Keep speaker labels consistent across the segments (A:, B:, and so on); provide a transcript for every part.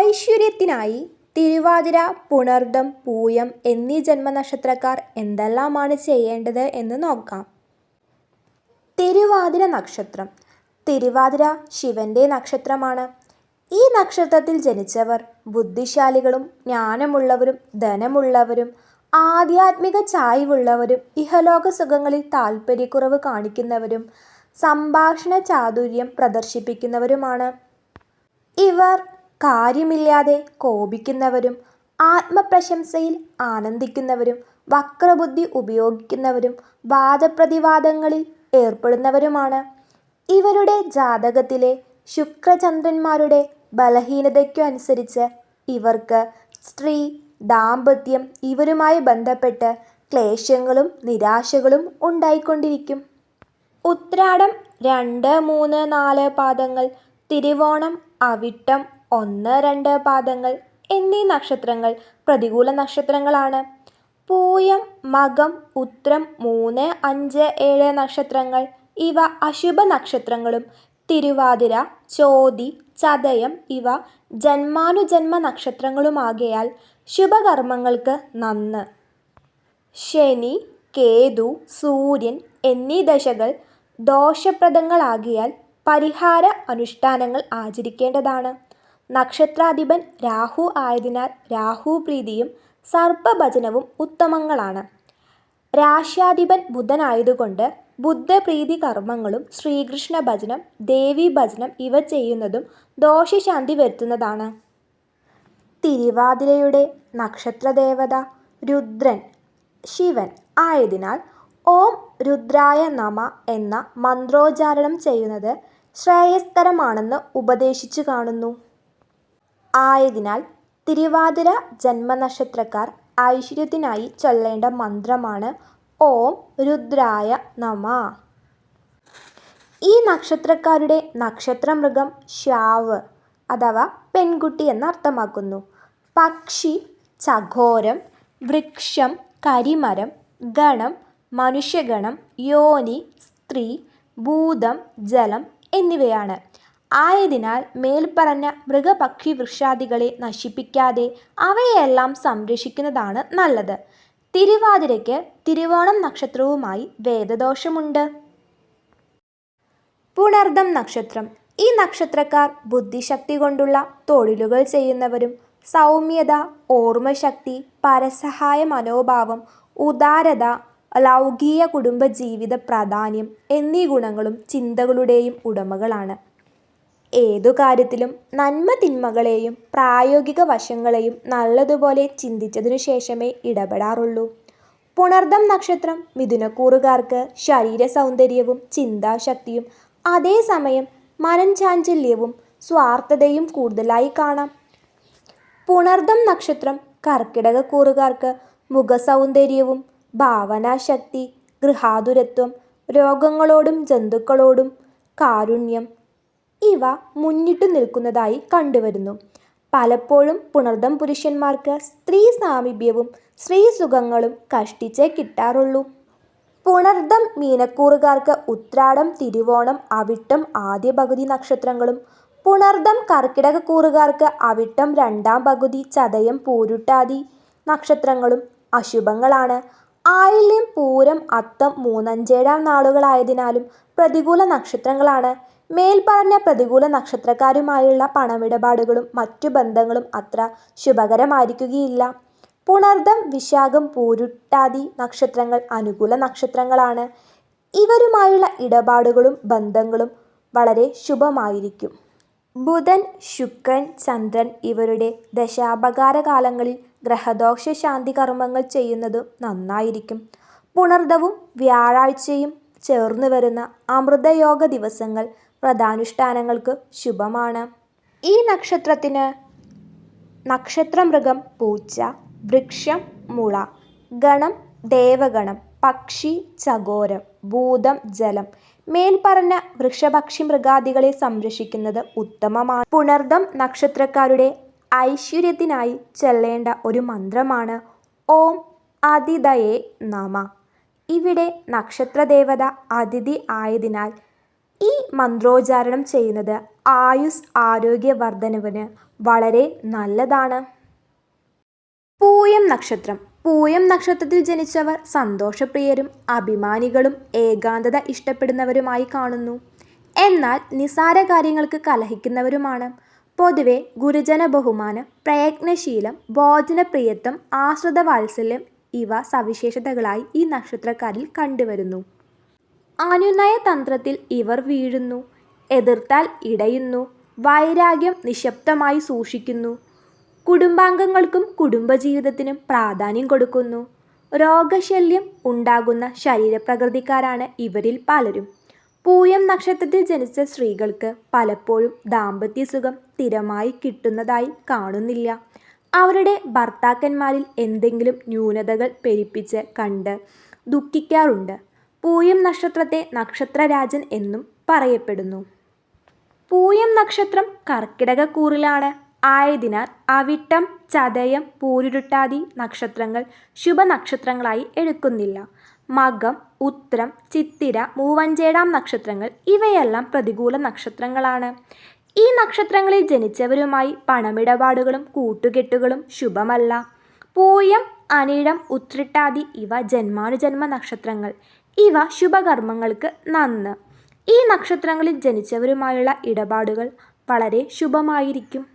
A: ഐശ്വര്യത്തിനായി തിരുവാതിര പുണർദം പൂയം എന്നീ ജന്മനക്ഷത്രക്കാർ എന്തെല്ലാമാണ് ചെയ്യേണ്ടത് എന്ന് നോക്കാം. തിരുവാതിര നക്ഷത്രം. തിരുവാതിര ശിവന്റെ നക്ഷത്രമാണ്. ഈ നക്ഷത്രത്തിൽ ജനിച്ചവർ ബുദ്ധിശാലികളും ജ്ഞാനമുള്ളവരും ധനമുള്ളവരും ആധ്യാത്മിക ചായ്വുള്ളവരും ഇഹലോക സുഖങ്ങളിൽ താൽപ്പര്യക്കുറവ് കാണിക്കുന്നവരും സംഭാഷണ ചാതുര്യം പ്രദർശിപ്പിക്കുന്നവരുമാണ്. ഇവർ കാര്യമില്ലാതെ കോപിക്കുന്നവരും ആത്മപ്രശംസയിൽ ആനന്ദിക്കുന്നവരും വക്രബുദ്ധി ഉപയോഗിക്കുന്നവരും വാദപ്രതിവാദങ്ങളിൽ ഏർപ്പെടുന്നവരുമാണ്. ഇവരുടെ ജാതകത്തിലെ ശുക്രചന്ദ്രന്മാരുടെ ബലഹീനതയ്ക്കു അനുസരിച്ച് ഇവർക്ക് സ്ത്രീ ദാമ്പത്യം ഇവരുമായി ബന്ധപ്പെട്ട് ക്ലേശങ്ങളും നിരാശകളും ഉണ്ടായിക്കൊണ്ടിരിക്കും. ഉത്രാടം രണ്ട് മൂന്ന് നാല് പാദങ്ങൾ തിരുവോണം അവിട്ടം ഒന്ന് രണ്ട് പാദങ്ങൾ എന്നീ നക്ഷത്രങ്ങൾ പ്രതികൂല നക്ഷത്രങ്ങളാണ്. പൂയം മകം ഉത്രം മൂന്ന് അഞ്ച് ഏഴ് നക്ഷത്രങ്ങൾ ഇവ അശുഭ നക്ഷത്രങ്ങളും. തിരുവാതിര ചോതി ചതയം ഇവ ജന്മാനുജന്മ നക്ഷത്രങ്ങളുമാകയാൽ ശുഭകർമ്മങ്ങൾക്ക് നന്ന്. ശനി കേതു സൂര്യൻ എന്നീ ദശകൾ ദോഷപ്രദങ്ങളാകിയാൽ പരിഹാര അനുഷ്ഠാനങ്ങൾ ആചരിക്കേണ്ടതാണ്. നക്ഷത്രാധിപൻ രാഹു ആയതിനാൽ രാഹുപ്രീതിയും സർപ്പഭജനവും ഉത്തമങ്ങളാണ്. രാശ്യാധിപൻ ബുധനായതുകൊണ്ട് ബുദ്ധപ്രീതി കർമ്മങ്ങളും ശ്രീകൃഷ്ണ ഭജനം ദേവി ഭജനം ഇവ ചെയ്യുന്നതും ദോഷശാന്തി വരുത്തുന്നതാണ്. തിരുവാതിരയുടെ നക്ഷത്രദേവത രുദ്രൻ ശിവൻ ആയതിനാൽ ഓം രുദ്രായ നമ എന്ന മന്ത്രോച്ചാരണം ചെയ്യുന്നത് ശ്രേയസ്കരമാണെന്ന് ഉപദേശിച്ചു കാണുന്നു. ആയതിനാൽ തിരുവാതിര ജന്മനക്ഷത്രക്കാർ ഐശ്വര്യത്തിനായി ചൊല്ലേണ്ട മന്ത്രമാണ് ഓം രുദ്രായ നമ. ഈ നക്ഷത്രക്കാരുടെ നക്ഷത്രമൃഗം ശ്യാവ് അഥവാ പെൺകുട്ടി എന്നർത്ഥമാക്കുന്നു. പക്ഷി ചഘോരം വൃക്ഷം കരിമരം ഗണം മനുഷ്യഗണം യോനി സ്ത്രീ ഭൂതം ജലം എന്നിവയാണ്. ആയതിനാൽ മേൽപ്പറഞ്ഞ മൃഗപക്ഷി വൃക്ഷാദികളെ നശിപ്പിക്കാതെ അവയെല്ലാം സംരക്ഷിക്കുന്നതാണ് നല്ലത്. തിരുവാതിരയ്ക്ക് തിരുവോണം നക്ഷത്രവുമായി വേദദോഷമുണ്ട്. പുണർദം നക്ഷത്രം. ഈ നക്ഷത്രക്കാർ ബുദ്ധിശക്തി കൊണ്ടുള്ള തൊഴിലുകൾ ചെയ്യുന്നവരും സൗമ്യത ഓർമ്മശക്തി പരസഹായ മനോഭാവം ഉദാരത ലൗകിക കുടുംബജീവിത പ്രാധാന്യം എന്നീ ഗുണങ്ങളും ചിന്തകളുടെയും ഉടമകളാണ്. ഏതു കാര്യത്തിലും നന്മ തിന്മകളെയും പ്രായോഗിക വശങ്ങളെയും നല്ലതുപോലെ ചിന്തിച്ചതിനു ശേഷമേ ഇടപെടാറുള്ളൂ. പുണർദം നക്ഷത്രം മിഥുനക്കൂറുകാർക്ക് ശരീര സൗന്ദര്യവും ചിന്താശക്തിയും അതേസമയം മനംചാഞ്ചല്യവും സ്വാർത്ഥതയും കൂടുതലായി കാണാം. പുണർദം നക്ഷത്രം കർക്കിടകക്കൂറുകാർക്ക് മുഖസൗന്ദര്യവും ഭാവനാശക്തി ഗൃഹാതുരത്വം രോഗങ്ങളോടും ജന്തുക്കളോടും കാരുണ്യം ഇവ മുന്നിട്ടു നിൽക്കുന്നതായി കണ്ടുവരുന്നു. പലപ്പോഴും പുണർദം പുരുഷന്മാർക്ക് സ്ത്രീ സാമീപ്യവും സ്ത്രീ സുഖങ്ങളും കഷ്ടിച്ചേ കിട്ടാറുള്ളൂ. പുണർദം മീനക്കൂറുകാർക്ക് ഉത്രാടം തിരുവോണം അവിട്ടം ആദ്യ പകുതി നക്ഷത്രങ്ങളും പുണർദം കർക്കിടകക്കൂറുകാർക്ക് അവിട്ടം രണ്ടാം പകുതി ചതയം പൂരുട്ടാതി നക്ഷത്രങ്ങളും അശുഭങ്ങളാണ്. ആയില്യം പൂരം അത്തം മൂന്നഞ്ചേഴാം നാളുകളായതിനാലും പ്രതികൂല നക്ഷത്രങ്ങളാണ്. മേൽപ്പറഞ്ഞ പ്രതികൂല നക്ഷത്രക്കാരുമായുള്ള പണമിടപാടുകളും മറ്റു ബന്ധങ്ങളും അത്ര ശുഭകരമായിരിക്കുകയില്ല. പുണർദം വിശാഖം പൂരുട്ടാതി നക്ഷത്രങ്ങൾ അനുകൂല നക്ഷത്രങ്ങളാണ്. ഇവരുമായുള്ള ഇടപാടുകളും ബന്ധങ്ങളും വളരെ ശുഭമായിരിക്കും. ബുധൻ ശുക്രൻ ചന്ദ്രൻ ഇവരുടെ ദശാപകാര കാലങ്ങളിൽ ഗ്രഹദോഷ ശാന്തി കർമ്മങ്ങൾ ചെയ്യുന്നതും നന്നായിരിക്കും. പുണർദവും വ്യാഴാഴ്ചയും ചേർന്നു വരുന്ന അമൃതയോഗ ദിവസങ്ങൾ വ്രതാനുഷ്ഠാനങ്ങൾക്ക് ശുഭമാണ്. ഈ നക്ഷത്രത്തിന് നക്ഷത്രമൃഗം പൂച്ച വൃക്ഷം മുള ഗണം ദേവഗണം പക്ഷി ചകോരം ഭൂതം ജലം മേൽപ്പറഞ്ഞ വൃക്ഷപക്ഷി മൃഗാദികളെ സംരക്ഷിക്കുന്നത് ഉത്തമമാണ്. പുണർദം നക്ഷത്രക്കാരുടെ ഐശ്വര്യത്തിനായി ചെല്ലേണ്ട ഒരു മന്ത്രമാണ് ഓം അതിഥയേ നമ. ഇവിടെ നക്ഷത്രദേവത അതിഥി ആയതിനാൽ ഈ മന്ത്രോച്ചാരണം ചെയ്യുന്നത് ആയുസ് ആരോഗ്യവർദ്ധനവിന് വളരെ നല്ലതാണ്. പൂയം നക്ഷത്രം. പൂയം നക്ഷത്രത്തിൽ ജനിച്ചവർ സന്തോഷപ്രിയരും അഭിമാനികളും ഏകാന്തത ഇഷ്ടപ്പെടുന്നവരുമായി കാണുന്നു. എന്നാൽ നിസാര കാര്യങ്ങൾക്ക് കലഹിക്കുന്നവരുമാണ്. പൊതുവെ ഗുരുജന ബഹുമാനം പ്രയത്നശീലം ഭോജനപ്രിയത്വം ആശ്രിത വാത്സല്യം ഇവ സവിശേഷതകളായി ഈ നക്ഷത്രക്കാരിൽ കണ്ടുവരുന്നു. അനുനയ തന്ത്രത്തിൽ ഇവർ വീഴുന്നു. എതിർത്താൽ ഇടയുന്നു. വൈരാഗ്യം നിശബ്ദമായി സൂക്ഷിക്കുന്നു. കുടുംബാംഗങ്ങൾക്കും കുടുംബജീവിതത്തിനും പ്രാധാന്യം കൊടുക്കുന്നു. രോഗശല്യം ഉണ്ടാകുന്ന ശരീരപ്രകൃതിക്കാരാണ് ഇവരിൽ പലരും. പൂയം നക്ഷത്രത്തിൽ ജനിച്ച സ്ത്രീകൾക്ക് പലപ്പോഴും ദാമ്പത്യസുഖം സ്ഥിരമായി കിട്ടുന്നതായി കാണുന്നില്ല. അവരുടെ ഭർത്താക്കന്മാരിൽ എന്തെങ്കിലും ന്യൂനതകൾ പെരുപ്പിച്ച് കണ്ട് ദുഃഖിക്കാറുണ്ട്. പൂയം നക്ഷത്രത്തെ നക്ഷത്രരാജൻ എന്നും പറയപ്പെടുന്നു. പൂയം നക്ഷത്രം കർക്കിടകക്കൂറിലാണ്. ആയതിനാൽ അവിട്ടം ചതയം പൂരുരുട്ടാതി നക്ഷത്രങ്ങൾ ശുഭനക്ഷത്രങ്ങളായി എടുക്കുന്നില്ല. മകം ഉത്രം ചിത്തിര മൂവഞ്ചേടാം നക്ഷത്രങ്ങൾ ഇവയെല്ലാം പ്രതികൂല നക്ഷത്രങ്ങളാണ്. ഈ നക്ഷത്രങ്ങളിൽ ജനിച്ചവരുമായി പണമിടപാടുകളും കൂട്ടുകെട്ടുകളും ശുഭമല്ല. പൂയം അനിഴം ഉത്രിട്ടാതി ഇവ ജന്മാനുജന്മ നക്ഷത്രങ്ങൾ. ഇവ ശുഭകർമ്മങ്ങൾക്ക് നന്ന്. ഈ നക്ഷത്രങ്ങളിൽ ജനിച്ചവരുമായുള്ള ഇടപാടുകൾ വളരെ ശുഭമായിരിക്കും.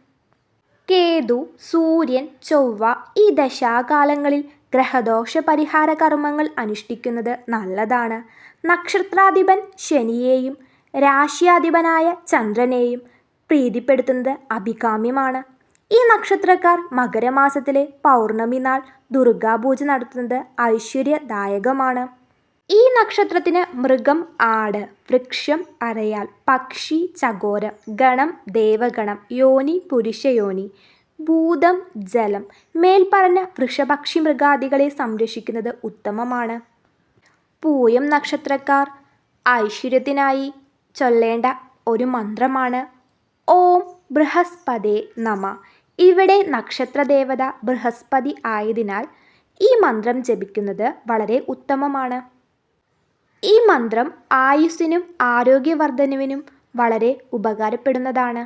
A: കേതു സൂര്യൻ ചൊവ്വ ഈ ദശാകാലങ്ങളിൽ ഗ്രഹദോഷ പരിഹാര കർമ്മങ്ങൾ അനുഷ്ഠിക്കുന്നത് നല്ലതാണ്. നക്ഷത്രാധിപൻ ശനിയെയും രാശിയാധിപനായ ചന്ദ്രനെയും പ്രീതിപ്പെടുത്തുന്നത് അഭികാമ്യമാണ്. ഈ നക്ഷത്രക്കാർ മകരമാസത്തിലെ പൗർണമി നാൾ ദുർഗാപൂജ നടത്തുന്നത് ഐശ്വര്യദായകമാണ്. ഈ നക്ഷത്രത്തിന് മൃഗം ആട് വൃക്ഷം അരയാൽ പക്ഷി ചകോരം ഗണം ദേവഗണം യോനി പുരുഷയോനി ഭൂതം ജലം. മേൽപ്പറഞ്ഞ വൃഷപക്ഷി മൃഗാദികളെ സംരക്ഷിക്കുന്നത് ഉത്തമമാണ്. പൂയം നക്ഷത്രക്കാർ ഐശ്വര്യത്തിനായി ചൊല്ലേണ്ട ഒരു മന്ത്രമാണ് ഓം ബൃഹസ്പതേ നമ. ഇവിടെ നക്ഷത്രദേവത ബൃഹസ്പതി ആയതിനാൽ ഈ മന്ത്രം ജപിക്കുന്നത് വളരെ ഉത്തമമാണ്. മന്ത്രം ആയുസ്സിനും ആരോഗ്യവർദ്ധനവിനും വളരെ ഉപകാരപ്പെടുന്നതാണ്.